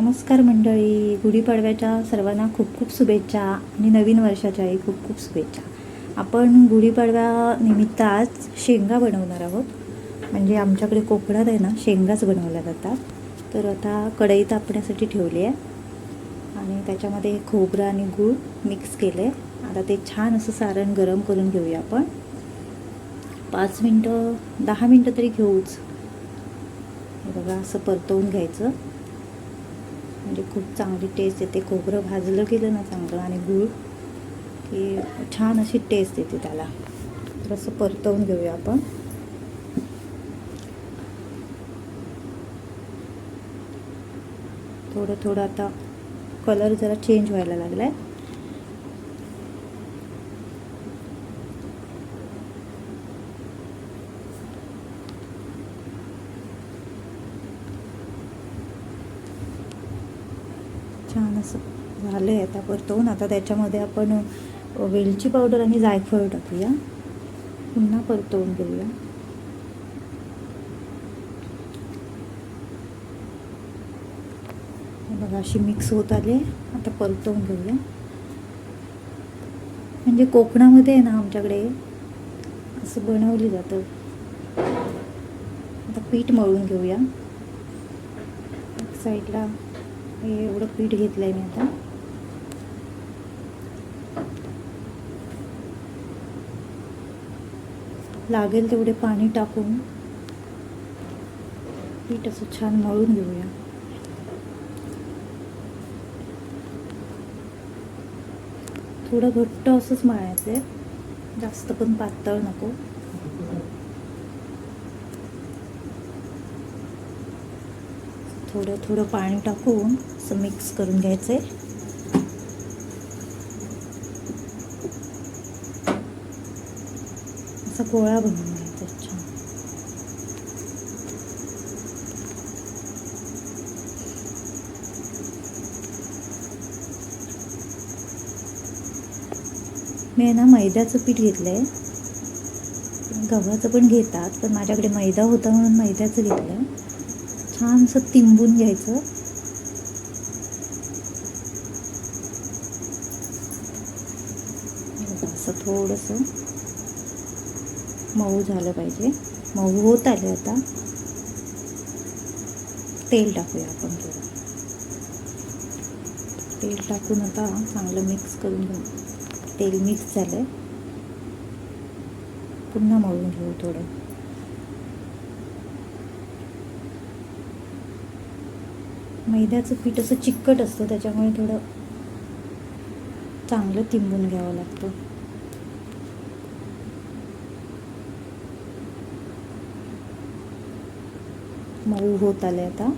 नमस्कार मंडळी. गुढीपाडव्याच्या सर्वांना खूप खूप शुभेच्छा आणि नवीन वर्षाच्याही खूप खूप शुभेच्छा. आपण गुढीपाडव्या निमित्त आज शेंगा बनवणार आहोत. म्हणजे आमच्याकडे कोकणात आहे ना शेंगाच बनवल्या जातात. तर आता कढई तापण्यासाठी ठेवली आहे. आणि त्याच्यामध्ये खोबरं आणि गूळ मिक्स केले आता ते छान असं सारण गरम करून घेऊया आपण. पाच मिनटं दहा मिनटं तरी घेऊच. हे बघा असं परतवून घ्यायचं. म्हणजे खूप चांगली टेस्ट येते. खोबरं भाजलं गेलं ना चांगलं आणि गूळ की छान अशी टेस्ट येते त्याला. तर असं परतवून घेऊया आपण. थोडं थोडं आता कलर जरा चेंज व्हायला लागला आहे छान असं झालं आहे आता परतवून. आता त्याच्यामध्ये आपण वेलची पावडर आणि जायफळ टाकूया. पुन्हा परतवून घेऊया. बघा अशी मिक्स होत आले. आता परतवून घेऊया. म्हणजे कोकणामध्ये आहे ना आमच्याकडे असं बनवली जातं. आता पीठ मळून घेऊया. एक साईडला हे एवढं पीठ घेतलं आहे मी आता. लागेल तेवढे पाणी टाकून. पीठ असं छान मळून घेऊया. थोडं घट्ट असंच मळायचं आहे जास्त पण पातळ नको. थोडं थोडं पाणी टाकून असं मिक्स करून घ्यायचं आहे असा गोळा बनवून घ्यायचा छान. मी आहे ना मैद्याचं पीठ घेतलं आहे गव्हाचं पण घेतात पण माझ्याकडे मैदा होता म्हणून मैद्याचं घेतलं छानसं तिंबून घ्यायचं. असं थोडंसं मऊ झालं पाहिजे. मऊ होत आले आता. तेल टाकूया आपण थोडं. तेल टाकून आता चांगलं मिक्स करून घेऊ. तेल मिक्स झालं आहे पुन्हा मळून घेऊ थोडं. मैद्याचं पीठ असं चिकट असतं त्याच्यामुळे थोडं चांगलं तिंबून घ्यावं लागतं. मऊ होत आले आता.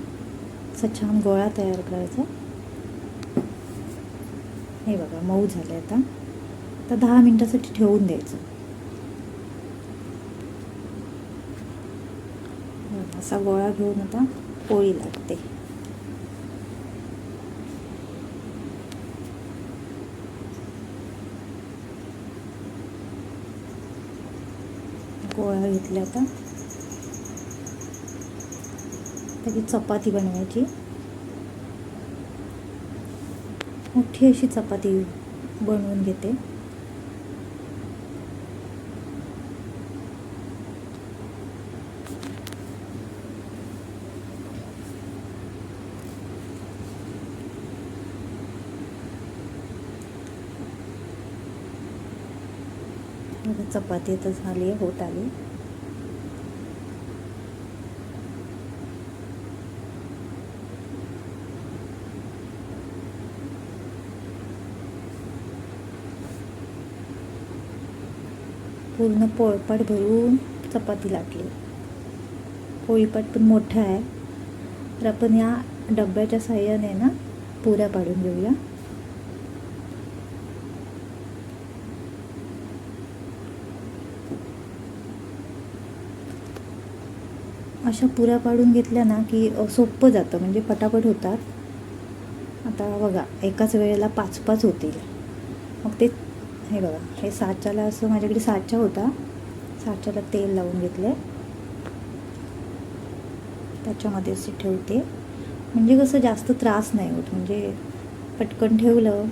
असा छान गोळा तयार करायचा. हे बघा मऊ झाले आता. तर दहा मिनटासाठी ठेवून द्यायचं. असा गोळा घेऊन आता पोळी लागते. गोळा घेतला आता त्याची चपाती बनवायची. मोठी अशी चपाती बनवून घेते. चपाती तर झाली आहे होत आली. पूर्ण पोळपाट भरून चपाती लाटली. पोळीपाट पण मोठा आहे. तर आपण या डब्याच्या साह्याने ना पुऱ्या पाडून घेऊया. अशा पुऱ्या पाडून घेतल्या ना की सोपं जातं. म्हणजे पटापट होतात. आता बघा एकाच वेळेला पाच पाच होतील. मग ते हे बघा हे साच्याला असं माझ्याकडे साचा होता. साच्याला तेल लावून घेतलं. त्याच्यामध्ये असे ठेवते. म्हणजे कसं जास्त त्रास नाही होत. म्हणजे पटकन ठेवलं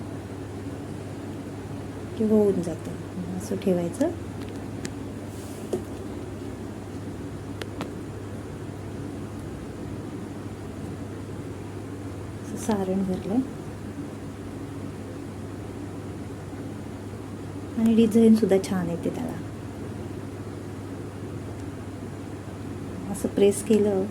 की होऊन जातं. असं ठेवायचं असं सारण भरलं आणि डिझाईन सुद्धा छान येते त्याला. असं प्रेस केलं.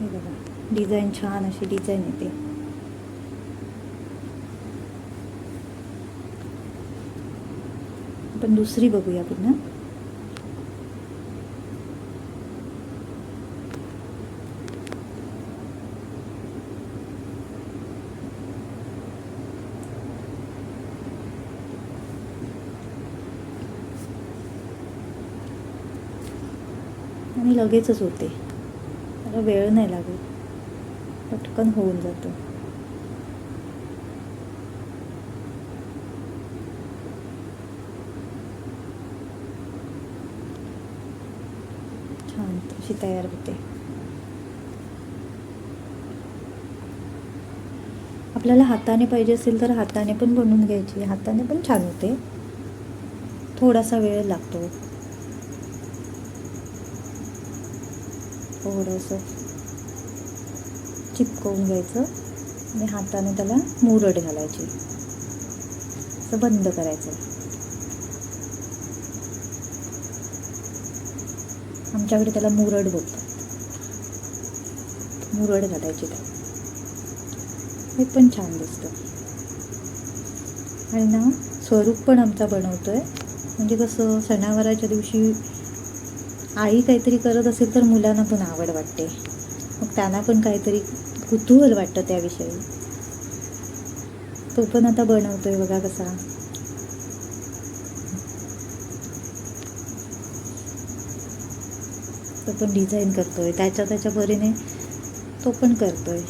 हे बघा डिझाईन छान अशी डिझाईन येते आपण दुसरी बघूया पुन्हा. आणि लगेचच होते. त्याला वेळ नाही लागत. पटकन होऊन जातं. छान अशी तयार होते. आपल्याला हाताने पाहिजे असेल तर हाताने पण बनवून घ्यायची. हाताने पण छान होते. थोडासा वेळ लागतो. थोडंसं चिपकवून घ्यायचं आणि हाताने त्याला मुरड घालायची. असं बंद करायचं. आमच्याकडे त्याला मुरड बोलतात. मुरड घालायची त्याला. हे पण छान दिसतं. आणि ना स्वरूप पण आमचा बनवतो आहे म्हणजे कसं सणावाराच्या दिवशी आई काहीतरी करत असेल तर मुलांना पण आवड वाटते. मग त्यांना पण काहीतरी कुतूहल वाटतं त्याविषयी. तो पण आता बनवतोय बघा कसा. तो पण डिझाईन करतोय. त्याच्या त्याच्या परीने तो पण करतोय.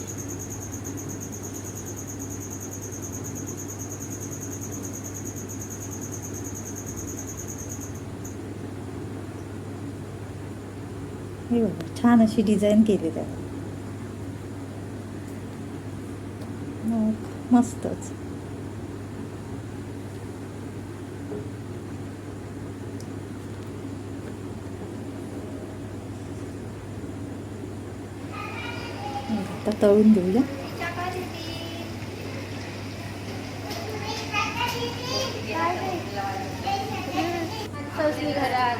हे बघा छान अशी डिझाईन केली आहे. मग मस्तच. आता तळून घेऊया. घरात.